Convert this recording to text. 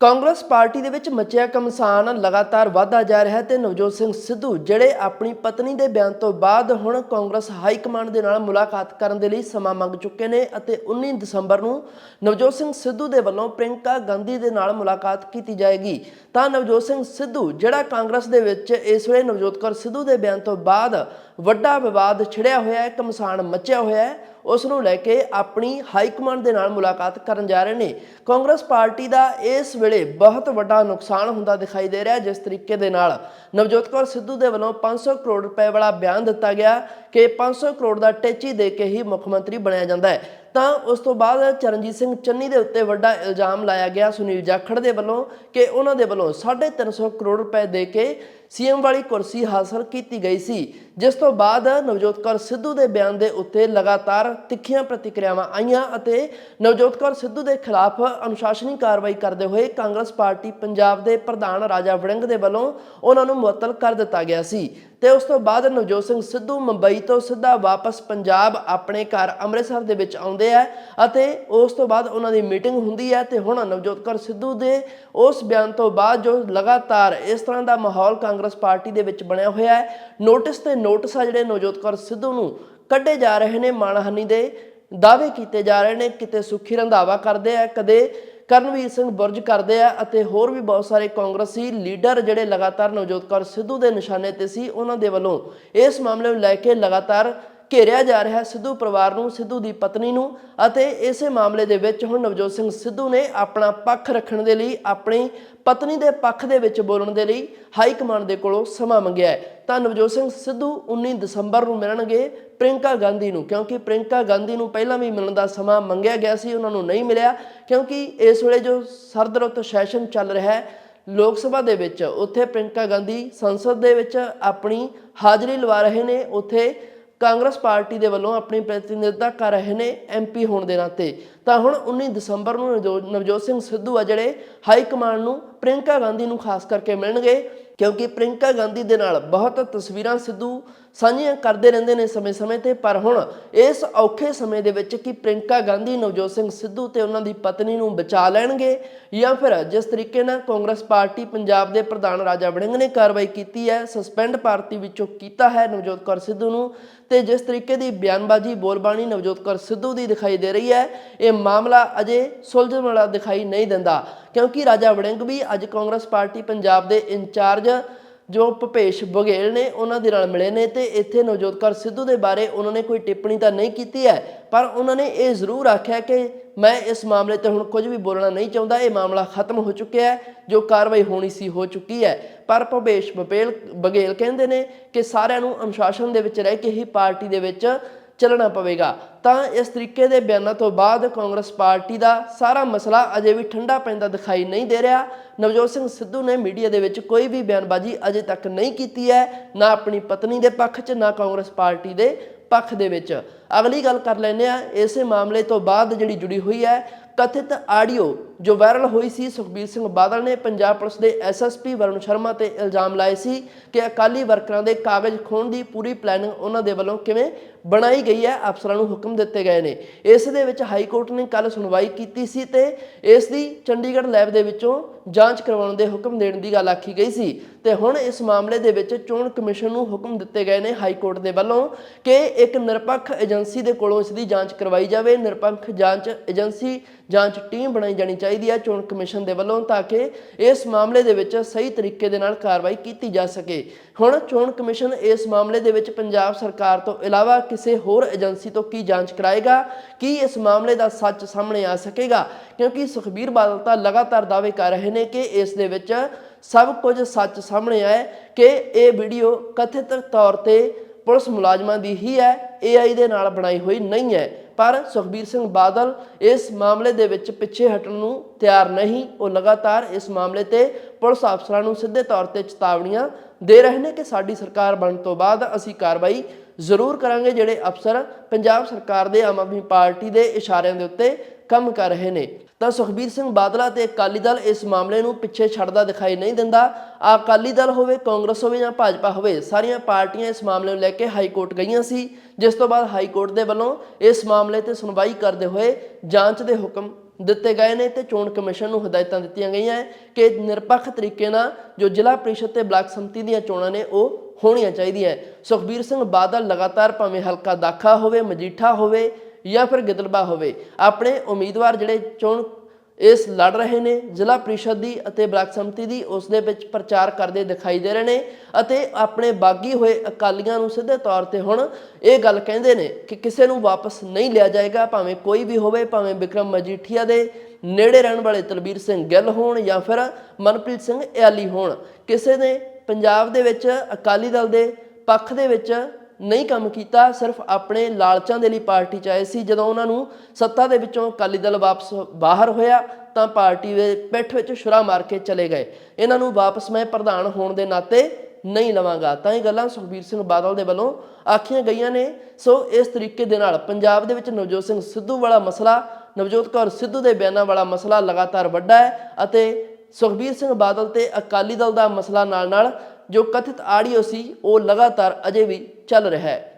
Congress party ਦੇ ਵਿੱਚ ਮਚਿਆ ਕਮਸਾਨ ਲਗਾਤਾਰ ਵਧਦਾ ਜਾ ਰਿਹਾ ਹੈ ਤੇ ਨਵਜੋਤ ਸਿੰਘ ਸਿੱਧੂ, ਜਿਹੜੇ ਆਪਣੀ ਪਤਨੀ ਦੇ ਬਿਆਨ ਤੋਂ ਬਾਅਦ ਹੁਣ ਕਾਂਗਰਸ ਹਾਈ ਕਮਾਂਡ ਦੇ ਨਾਲ ਮੁਲਾਕਾਤ ਕਰਨ ਦੇ ਲਈ ਸਮਾਂ ਮੰਗ ਚੁੱਕੇ ਨੇ ਅਤੇ 19 ਦਸੰਬਰ ਨੂੰ ਨਵਜੋਤ ਸਿੰਘ ਸਿੱਧੂ ਦੇ ਵੱਲੋਂ ਪ੍ਰਿੰਕਾ ਗਾਂਧੀ ਦੇ ਨਾਲ ਮੁਲਾਕਾਤ ਕੀਤੀ ਜਾਏਗੀ। ਤਾਂ ਨਵਜੋਤ ਸਿੰਘ ਸਿੱਧੂ, ਜਿਹੜਾ ਕਾਂਗਰਸ ਦੇ ਵਿੱਚ ਇਸ ਵੇਲੇ ਨਵਜੋਤ ਕੌਰ ਸਿੱਧੂ ਦੇ ਬਿਆਨ ਤੋਂ ਬਾਅਦ ਵੱਡਾ ਵਿਵਾਦ ਛਿੜਿਆ ਹੋਇਆ ਹੈ ਕਮਸਾਨ ਮੱਚਿਆ ਹੋਇਆ ਹੈ, ਉਸ ਨੂੰ ਲੈ ਕੇ ਆਪਣੀ ਹਾਈ ਕਮਾਂਡ ਦੇ ਨਾਲ ਮੁਲਾਕਾਤ ਕਰਨ ਜਾ ਰਹੇ ਨੇ। ਕਾਂਗਰਸ ਪਾਰਟੀ ਦਾ ਇਸ ਵੇਲੇ ਬਹੁਤ ਵੱਡਾ ਨੁਕਸਾਨ ਹੁੰਦਾ ਦਿਖਾਈ ਦੇ ਰਿਹਾ ਜਿਸ ਤਰੀਕੇ ਦੇ ਨਾਲ ਨਵਜੋਤ ਕੌਰ ਸਿੱਧੂ ਦੇ ਵੱਲੋਂ 500 ਕਰੋੜ ਰੁਪਏ ਵਾਲਾ ਬਿਆਨ ਦਿੱਤਾ ਗਿਆ ਕਿ 500 ਕਰੋੜ ਦਾ ਟੈਚੀ ਦੇ ਕੇ ਹੀ ਮੁੱਖ ਮੰਤਰੀ ਬਣਿਆ ਜਾਂਦਾ ਹੈ। ਤਾਂ ਉਸ ਤੋਂ ਬਾਅਦ ਚਰਨਜੀਤ ਸਿੰਘ ਚੰਨੀ ਦੇ ਉੱਤੇ ਵੱਡਾ ਇਲਜ਼ਾਮ ਲਾਇਆ ਗਿਆ। ਸੁਨੀਲ ਜਾਖੜ ਦੇ ਵੱਲੋਂ ਕਿ ਉਹਨਾਂ ਦੇ ਵੱਲੋਂ 350 ਕਰੋੜ ਰੁਪਏ ਦੇ ਕੇ ਸੀਐਮ ਵਾਲੀ ਕੁਰਸੀ ਹਾਸਲ ਕੀਤੀ ਗਈ ਸੀ। ਜਿਸ ਤੋਂ ਬਾਅਦ ਨਵਜੋਤ ਕੌਰ ਸਿੱਧੂ ਦੇ ਬਿਆਨ ਦੇ ਉੱਤੇ ਲਗਾਤਾਰ ਤਿੱਖੀਆਂ ਪ੍ਰਤੀਕਿਰਿਆਵਾਂ ਆਈਆਂ ਅਤੇ ਨਵਜੋਤ ਕੌਰ ਸਿੱਧੂ ਦੇ ਖਿਲਾਫ ਅਨੁਸ਼ਾਸਨੀ ਕਾਰਵਾਈ ਕਰਦੇ ਹੋਏ ਕਾਂਗਰਸ ਪਾਰਟੀ ਪੰਜਾਬ ਦੇ ਪ੍ਰਧਾਨ ਰਾਜਾ ਵੜਿੰਗ ਦੇ ਵੱਲੋਂ ਉਹਨਾਂ ਨੂੰ ਮੁਅੱਤਲ ਕਰ ਦਿੱਤਾ ਗਿਆ ਸੀ। ਤੇ ਉਸ ਤੋਂ ਬਾਅਦ ਨਵਜੋਤ ਸਿੰਘ ਸਿੱਧੂ ਮੁੰਬਈ ਤੋਂ ਸਿੱਧਾ ਵਾਪਸ ਪੰਜਾਬ ਆਪਣੇ ਘਰ ਅੰਮ੍ਰਿਤਸਰ ਦੇ ਵਿੱਚ ਆਉਂਦੇ ਆ ਅਤੇ ਉਸ ਤੋਂ ਬਾਅਦ ਉਹਨਾਂ ਦੀ ਮੀਟਿੰਗ ਹੁੰਦੀ ਹੈ ਤੇ ਹੁਣ ਨਵਜੋਤ ਕੌਰ ਸਿੱਧੂ ਦੇ ਉਸ ਬਿਆਨ ਤੋਂ ਬਾਅਦ ਜੋ ਲਗਾਤਾਰ ਇਸ ਤਰ੍ਹਾਂ ਦਾ ਮਾਹੌਲ ਕਾਂਗਰਸ ਪਾਰਟੀ ਦੇ ਵਿੱਚ ਬਣਿਆ ਹੋਇਆ ਹੈ, ਨੋਟਿਸ ਤੇ ਨੋਟਿਸ ਆ ਜਿਹੜੇ ਨਵਜੋਤ ਕੌਰ ਸਿੱਧੂ ਨੂੰ ਕੱਢੇ ਜਾ ਰਹੇ ਨੇ, ਮਾਣਹਾਨੀ ਦੇ ਦਾਅਵੇ ਕੀਤੇ ਜਾ ਰਹੇ ਨੇ, ਕਿਤੇ ਸੁਖੀ ਰੰਧਾਵਾ ਕਰਦੇ ਆ, ਕਦੇ ਕਰਨਵੀਰ ਸਿੰਘ ਬੁਰਜ ਕਰਦੇ ਆ ਅਤੇ ਹੋਰ ਵੀ ਬਹੁਤ ਸਾਰੇ ਕਾਂਗਰਸੀ ਲੀਡਰ ਜਿਹੜੇ ਲਗਾਤਾਰ ਨਵਜੋਤ ਕੌਰ ਸਿੱਧੂ ਦੇ ਨਿਸ਼ਾਨੇ ਤੇ ਸੀ, ਉਹਨਾਂ ਦੇ ਵੱਲੋਂ ਇਸ ਮਾਮਲੇ ਨੂੰ ਲੈ ਕੇ ਲਗਾਤਾਰ ਘੇਰਿਆ ਜਾ ਰਿਹਾ ਸਿੱਧੂ ਪਰਿਵਾਰ ਨੂੰ, ਸਿੱਧੂ ਦੀ ਪਤਨੀ ਨੂੰ ਅਤੇ ਇਸੇ ਮਾਮਲੇ ਦੇ ਵਿੱਚ ਹੁਣ ਨਵਜੋਤ ਸਿੰਘ ਸਿੱਧੂ ਨੇ ਆਪਣਾ ਪੱਖ ਰੱਖਣ ਦੇ ਲਈ, ਆਪਣੀ ਪਤਨੀ ਦੇ ਪੱਖ ਦੇ ਵਿੱਚ ਬੋਲਣ ਦੇ ਲਈ ਹਾਈ ਕਮਾਂਡ ਦੇ ਕੋਲੋਂ ਸਮਾਂ ਮੰਗਿਆ ਹੈ। ਤਾਂ ਨਵਜੋਤ ਸਿੰਘ ਸਿੱਧੂ 19 ਦਸੰਬਰ ਨੂੰ ਮਿਲਣਗੇ। ਪ੍ਰਿੰਕਾ ਗਾਂਧੀ ਨੂੰ, ਕਿਉਂਕਿ ਪ੍ਰਿੰਕਾ ਗਾਂਧੀ ਨੂੰ ਪਹਿਲਾਂ ਵੀ ਮਿਲਣ ਦਾ ਸਮਾਂ ਮੰਗਿਆ ਗਿਆ ਸੀ, ਉਹਨਾਂ ਨੂੰ ਨਹੀਂ ਮਿਲਿਆ, ਕਿਉਂਕਿ ਇਸ ਵੇਲੇ ਜੋ ਸਰਦਰੁੱਤ ਸੈਸ਼ਨ ਚੱਲ ਰਿਹਾ ਹੈ, ਲੋਕ ਸਭਾ ਦੇ ਵਿੱਚ, ਉੱਥੇ ਪ੍ਰਿੰਕਾ ਗਾਂਧੀ ਸੰਸਦ ਦੇ ਵਿੱਚ ਆਪਣੀ ਹਾਜ਼ਰੀ ਲਵਾ ਰਹੇ ਨੇ, ਉੱਥੇ ਕਾਂਗਰਸ ਪਾਰਟੀ ਦੇ ਵੱਲੋਂ ਆਪਣੀ ਪ੍ਰਤੀਨਿਧਤਾ ਕਰ ਰਹੇ ਨੇ ਐਮਪੀ ਹੋਣ ਦੇ ਨਾਤੇ। ਤਾਂ ਹੁਣ 19 ਦਸੰਬਰ ਨੂੰ ਨਵਜੋ- ਨਵਜੋਤ ਸਿੰਘ ਸਿੱਧੂ ਆ ਜਿਹੜੇ ਹਾਈ ਕਮਾਂਡ ਨੂੰ ਪ੍ਰਿੰਕਾ ਗਾਂਧੀ ਨੂੰ ਖਾਸ ਕਰਕੇ ਮਿਲਣਗੇ, ਕਿਉਂਕਿ ਪ੍ਰਿੰਕਾ ਗਾਂਧੀ ਦੇ ਨਾਲ ਬਹੁਤ ਤਸਵੀਰਾਂ ਸਿੱਧੂ ਸਾਂਝੀਆਂ ਕਰਦੇ ਰਹਿੰਦੇ ਨੇ ਸਮੇਂ-ਸਮੇਂ ਤੇ, ਪਰ ਹੁਣ ਇਸ ਔਖੇ ਸਮੇਂ ਦੇ ਵਿੱਚ ਕਿ ਪ੍ਰਿੰਕਾ ਗਾਂਧੀ, ਨਵਜੋਤ ਸਿੰਘ ਸਿੱਧੂ ਤੇ ਉਹਨਾਂ ਦੀ ਪਤਨੀ ਨੂੰ ਬਚਾ ਲੈਣਗੇ ਜਾਂ ਫਿਰ ਜਿਸ ਤਰੀਕੇ ਨਾਲ ਕਾਂਗਰਸ ਪਾਰਟੀ ਪੰਜਾਬ ਦੇ ਪ੍ਰਧਾਨ ਰਾਜਾ ਵੜਿੰਗ ਨੇ ਕਾਰਵਾਈ ਕੀਤੀ ਹੈ, ਸਸਪੈਂਡ ਪਾਰਟੀ ਵਿੱਚੋਂ ਕੀਤਾ ਹੈ ਨਵਜੋਤ ਕੌਰ ਸਿੱਧੂ ਨੂੰ ਤੇ ਜਿਸ ਤਰੀਕੇ ਦੀ ਬਿਆਨਬਾਜ਼ੀ ਬੋਲਬਾਣੀ ਨਵਜੋਤ ਕੌਰ ਸਿੱਧੂ ਦੀ ਦਿਖਾਈ ਦੇ ਰਹੀ ਹੈ, ਇਹ ਮਾਮਲਾ ਅਜੇ ਸੁਲਝਣ ਵਾਲਾ ਦਿਖਾਈ ਨਹੀਂ ਦਿੰਦਾ। ਕਿਉਂਕਿ ਰਾਜਾ ਵੜਿੰਗ ਵੀ ਅੱਜ ਕਾਂਗਰਸ ਪਾਰਟੀ ਪੰਜਾਬ ਦੇ ਇੰਚਾਰਜ ਜੋ ਭੁਪੇਸ਼ ਬਘੇਲ ਨੇ ਉਹਨਾਂ ਦੇ ਨਾਲ ਮਿਲੇ ਨੇ ਤੇ ਇੱਥੇ ਨਵਜੋਤ ਕੌਰ ਸਿੱਧੂ ਦੇ ਬਾਰੇ ਉਹਨਾਂ ਨੇ ਕੋਈ ਟਿੱਪਣੀ ਤਾਂ ਨਹੀਂ ਕੀਤੀ ਹੈ, ਪਰ ਉਹਨਾਂ ਨੇ ਇਹ ਜ਼ਰੂਰ ਆਖਿਆ ਕਿ ਮੈਂ ਇਸ ਮਾਮਲੇ ਤੇ ਹੁਣ ਕੁਝ ਵੀ ਬੋਲਣਾ ਨਹੀਂ ਚਾਹੁੰਦਾ, ਇਹ ਮਾਮਲਾ ਖਤਮ ਹੋ ਚੁੱਕਿਆ ਹੈ, ਜੋ ਕਾਰਵਾਈ ਹੋਣੀ ਸੀ ਹੋ ਚੁੱਕੀ ਹੈ। ਪਰ ਭਪੇਸ਼ ਬਪੇਲ, ਬਘੇਲ ਕਹਿੰਦੇ ਨੇ ਕਿ ਸਾਰਿਆਂ ਨੂੰ ਅਨੁਸ਼ਾਸਨ ਦੇ ਵਿੱਚ ਰਹਿ ਕੇ ਹੀ ਪਾਰਟੀ ਦੇ ਵਿੱਚ ਚੱਲਣਾ ਪਵੇਗਾ। ਤਾਂ ਇਸ ਤਰੀਕੇ ਦੇ ਬਿਆਨਾਂ ਤੋਂ ਬਾਅਦ ਕਾਂਗਰਸ ਪਾਰਟੀ ਦਾ ਸਾਰਾ ਮਸਲਾ ਅਜੇ ਵੀ ਠੰਡਾ ਪੈਂਦਾ ਦਿਖਾਈ ਨਹੀਂ ਦੇ ਰਿਹਾ। ਨਵਜੋਤ ਸਿੰਘ ਸਿੱਧੂ ਨੇ ਮੀਡੀਆ ਦੇ ਵਿੱਚ ਕੋਈ ਵੀ ਬਿਆਨਬਾਜ਼ੀ ਅਜੇ ਤੱਕ ਨਹੀਂ ਕੀਤੀ ਹੈ, ਨਾ ਆਪਣੀ ਪਤਨੀ ਦੇ ਪੱਖ 'ਚ, ਨਾ ਕਾਂਗਰਸ ਪਾਰਟੀ ਦੇ ਪੱਖ ਦੇ ਵਿੱਚ। ਅਗਲੀ ਗੱਲ ਕਰ ਲੈਂਦੇ ਆ ਇਸੇ ਮਾਮਲੇ ਤੋਂ ਬਾਅਦ ਜਿਹੜੀ ਜੁੜੀ ਹੋਈ ਹੈ, ਕਥਿਤ ਆਡੀਓ ਜੋ ਵਾਇਰਲ ਹੋਈ ਸੀ, ਸੁਖਬੀਰ ਸਿੰਘ ਬਾਦਲ ਨੇ ਪੰਜਾਬ ਪੁਲਿਸ ਦੇ ਐਸਐਸਪੀ ਵਰੁਣ ਸ਼ਰਮਾ ਤੇ ਇਲਜ਼ਾਮ ਲਾਏ ਸੀ ਕਿ ਅਕਾਲੀ ਵਰਕਰਾਂ ਦੇ ਕਾਗਜ਼ ਖੋਣ ਦੀ ਪੂਰੀ ਪਲੈਨਿੰਗ ਉਹਨਾਂ ਦੇ ਵੱਲੋਂ ਕਿਵੇਂ ਬਣਾਈ ਗਈ ਹੈ, ਅਫਸਰਾਂ ਨੂੰ ਹੁਕਮ ਦਿੱਤੇ ਗਏ ਨੇ। ਇਸ ਦੇ ਵਿੱਚ ਹਾਈ ਕੋਰਟ ਨੇ ਕੱਲ ਸੁਣਵਾਈ ਕੀਤੀ ਸੀ ਤੇ ਇਸ ਦੀ ਚੰਡੀਗੜ੍ਹ ਲੈਬ ਦੇ ਵਿੱਚੋਂ ਜਾਂਚ ਕਰਵਾਉਣ ਦੇ ਹੁਕਮ ਦੇਣ ਦੀ ਗੱਲ ਆਖੀ ਗਈ ਸੀ। ਤੇ ਹੁਣ ਇਸ ਮਾਮਲੇ ਦੇ ਵਿੱਚ ਚੋਣ ਕਮਿਸ਼ਨ ਨੂੰ ਹੁਕਮ ਦਿੱਤੇ ਗਏ ਨੇ ਹਾਈ ਕੋਰਟ ਦੇ ਵੱਲੋਂ ਕਿ ਇੱਕ ਨਿਰਪੱਖ ਏਜੰਸੀ ਦੇ ਕੋਲੋਂ ਇਸ ਦੀ ਜਾਂਚ ਕਰਵਾਈ ਜਾਵੇ। ਨਿਰਪੱਖ ਜਾਂਚ ਏਜੰਸੀ ਜਾਂਚ ਟੀਮ ਬਣਾਈ ਜਾਣੀ ਚਾਹੀਦੀ ਹੈ ਚੋਣ ਕਮਿਸ਼ਨ ਦੇ ਵੱਲੋਂ ਤਾਂ ਕਿ ਇਸ ਮਾਮਲੇ ਦੇ ਵਿੱਚ ਸਹੀ ਤਰੀਕੇ ਦੇ ਨਾਲ ਕਾਰਵਾਈ ਕੀਤੀ ਜਾ ਸਕੇ। ਹੁਣ ਚੋਣ ਕਮਿਸ਼ਨ ਇਸ ਮਾਮਲੇ ਦੇ ਵਿੱਚ ਪੰਜਾਬ ਸਰਕਾਰ ਤੋਂ ਇਲਾਵਾ ਕਿਸੇ ਹੋਰ ਏਜੰਸੀ ਤੋਂ ਕੀ ਜਾਂਚ ਕਰਾਏਗਾ? ਕੀ ਇਸ ਮਾਮਲੇ ਦਾ ਸੱਚ ਸਾਹਮਣੇ ਆ ਸਕੇਗਾ? ਕਿਉਂਕਿ ਸੁਖਬੀਰ ਬਾਦਲ ਤਾਂ ਲਗਾਤਾਰ ਦਾਅਵੇ ਕਰ ਰਹੇ ਨੇ ਕਿ ਇਸ ਦੇ ਵਿੱਚ ਸਭ ਕੁਝ ਸੱਚ ਸਾਹਮਣੇ ਆਇਆ ਕਿ ਇਹ ਵੀਡੀਓ ਕਥਿਤ ਤੌਰ ਤੇ ਪੁਲਿਸ ਮੁਲਾਜ਼ਮਾਂ ਦੀ ਹੀ ਹੈ AI ਦੇ ਨਾਲ ਬਣਾਈ ਹੋਈ ਨਹੀਂ ਹੈ। ਪਰ ਸੁਖਬੀਰ ਸਿੰਘ ਬਾਦਲ ਇਸ ਮਾਮਲੇ ਦੇ ਵਿੱਚ ਪਿੱਛੇ ਹਟਣ ਨੂੰ ਤਿਆਰ ਨਹੀਂ। ਉਹ ਲਗਾਤਾਰ ਇਸ ਮਾਮਲੇ ਤੇ ਪੁਲਿਸ ਅਫਸਰਾਂ ਨੂੰ ਸਿੱਧੇ ਤੌਰ ਤੇ ਚੇਤਾਵਨੀਆਂ ਦੇ ਰਹੇ ਨੇ ਕਿ ਸਾਡੀ ਸਰਕਾਰ ਬਣਨ ਤੋਂ ਬਾਅਦ ਅਸੀਂ ਕਾਰਵਾਈ ਜ਼ਰੂਰ ਕਰਾਂਗੇ। ਜਿਹੜੇ ਅਫਸਰ ਪੰਜਾਬ ਸਰਕਾਰ ਦੇ ਆਮ ਆਦਮੀ ਪਾਰਟੀ ਦੇ ਇਸ਼ਾਰਿਆਂ ਦੇ ਉੱਤੇ ਕੰਮ ਕਰ ਰਹੇ ਨੇ। ਤਾਂ ਸੁਖਬੀਰ ਸਿੰਘ ਬਾਦਲਾ ਤੇ ਅਕਾਲੀ ਦਲ ਇਸ ਮਾਮਲੇ ਨੂੰ ਪਿੱਛੇ ਛੱਡਦਾ ਦਿਖਾਈ ਨਹੀਂ ਦਿੰਦਾ। ਅਕਾਲੀ ਦਲ ਹੋਵੇ, ਕਾਂਗਰਸ ਹੋਵੇ ਜਾਂ ਭਾਜਪਾ ਹੋਵੇ, ਸਾਰੀਆਂ ਪਾਰਟੀਆਂ ਇਸ ਮਾਮਲੇ ਨੂੰ ਲੈ ਕੇ ਹਾਈ ਕੋਰਟ ਗਈਆਂ ਸੀ। ਜਿਸ ਤੋਂ ਬਾਅਦ ਹਾਈ ਕੋਰਟ ਦੇ ਵੱਲੋਂ ਇਸ ਮਾਮਲੇ ਤੇ ਸੁਣਵਾਈ ਕਰਦੇ ਹੋਏ ਜਾਂਚ ਦੇ ਹੁਕਮ ਦਿੱਤੇ ਗਏ ਨੇ ਤੇ ਚੋਣ ਕਮਿਸ਼ਨ ਨੂੰ ਹਦਾਇਤਾਂ ਦਿੱਤੀਆਂ ਗਈਆਂ ਕਿ ਨਿਰਪੱਖ ਤਰੀਕੇ ਨਾਲ ਜੋ ਜ਼ਿਲ੍ਹਾ ਪ੍ਰੀਸ਼ਦ ਤੇ ਬਲਾਕ ਸੰਮਤੀ ਦੀਆਂ ਚੋਣਾਂ ਨੇ, ਉਹ ਹੋਣੀਆਂ ਚਾਹੀਦੀਆਂ ਸੁਖਬੀਰ ਸਿੰਘ ਬਾਦਲ ਲਗਾਤਾਰ ਭਾਵੇਂ ਹਲਕਾ ਦਾਖਾ ਹੋਵੇ, ਮਜੀਠਾ ਹੋਵੇ ਜਾਂ ਫਿਰ ਗਿੱਦੜਬਾ ਹੋਵੇ। ਆਪਣੇ ਉਮੀਦਵਾਰ ਜਿਹੜੇ ਚੋਣ ਇਸ ਲੜ ਰਹੇ ਨੇ, ਜ਼ਿਲ੍ਹਾ ਪ੍ਰੀਸ਼ਦ ਦੀ ਅਤੇ ਬਲਾਕ ਸੰਮਤੀ ਦੀ, ਉਸ ਦੇ ਵਿੱਚ ਪ੍ਰਚਾਰ ਕਰਦੇ ਦਿਖਾਈ ਦੇ ਰਹੇ ਨੇ ਅਤੇ ਆਪਣੇ ਬਾਗੀ ਹੋਏ ਅਕਾਲੀਆਂ ਨੂੰ ਸਿੱਧੇ ਤੌਰ ਤੇ ਹੁਣ ਇਹ ਗੱਲ ਕਹਿੰਦੇ ਨੇ ਕਿ ਕਿਸੇ ਨੂੰ ਵਾਪਸ ਨਹੀਂ ਲਿਆ ਜਾਏਗਾ, ਭਾਵੇਂ ਕੋਈ ਵੀ ਹੋਵੇ, ਭਾਵੇਂ ਵਿਕਰਮ ਮਜੀਠੀਆ ਦੇ ਨੇੜੇ ਰਹਿਣ ਵਾਲੇ ਤਲਬੀਰ ਸਿੰਘ ਗਿੱਲ ਹੋਣ ਜਾਂ ਫਿਰ ਮਨਪ੍ਰੀਤ ਸਿੰਘ ਇਆਲੀ ਹੋਣ। ਕਿਸੇ ਨੇ ਪੰਜਾਬ ਦੇ ਵਿੱਚ ਅਕਾਲੀ ਦਲ ਦੇ ਪੱਖ ਦੇ ਵਿੱਚ ਨਹੀਂ ਕੰਮ ਕੀਤਾ, ਸਿਰਫ ਆਪਣੇ ਲਾਲਚਾਂ ਦੇ ਲਈ ਪਾਰਟੀ ਚ ਆਏ ਸੀ। ਜਦੋਂ ਉਹਨਾਂ ਨੂੰ ਸੱਤਾ ਦੇ ਵਿੱਚੋਂ ਅਕਾਲੀ ਦਲ ਵਾਪਸ ਬਾਹਰ ਹੋਇਆ, ਤਾਂ ਪਾਰਟੀ ਦੇ ਪਿੱਠ ਵਿੱਚ ਛੁਰਾ ਮਾਰ ਕੇ ਚਲੇ ਗਏ। ਇਹਨਾਂ ਨੂੰ ਵਾਪਸ ਮੈਂ ਪ੍ਰਧਾਨ ਹੋਣ ਦੇ ਨਾਤੇ ਨਹੀਂ ਲਵਾਂਗਾ। ਤਾਂ ਇਹ ਗੱਲਾਂ ਸੁਖਬੀਰ ਸਿੰਘ ਬਾਦਲ ਦੇ ਵੱਲੋਂ ਆਖੀਆਂ ਗਈਆਂ ਨੇ। ਸੋ ਇਸ ਤਰੀਕੇ ਦੇ ਨਾਲ ਪੰਜਾਬ ਦੇ ਵਿੱਚ ਨਵਜੋਤ ਸਿੰਘ ਸਿੱਧੂ ਵਾਲਾ ਮਸਲਾ, ਨਵਜੋਤ ਕੌਰ ਸਿੱਧੂ ਦੇ ਬਿਆਨਾਂ ਵਾਲਾ ਮਸਲਾ ਲਗਾਤਾਰ ਵੱਡਾ ਹੈ ਅਤੇ ਸੁਖਬੀਰ ਸਿੰਘ ਬਾਦਲ ਤੇ ਅਕਾਲੀ ਦਲ ਦਾ ਮਸਲਾ ਨਾਲ ਨਾਲ ਜੋ ਕਥਿਤ ਆਡੀਓ ਸੀ, ਉਹ ਲਗਾਤਾਰ ਅਜੇ ਵੀ ਚੱਲ ਰਿਹਾ ਹੈ।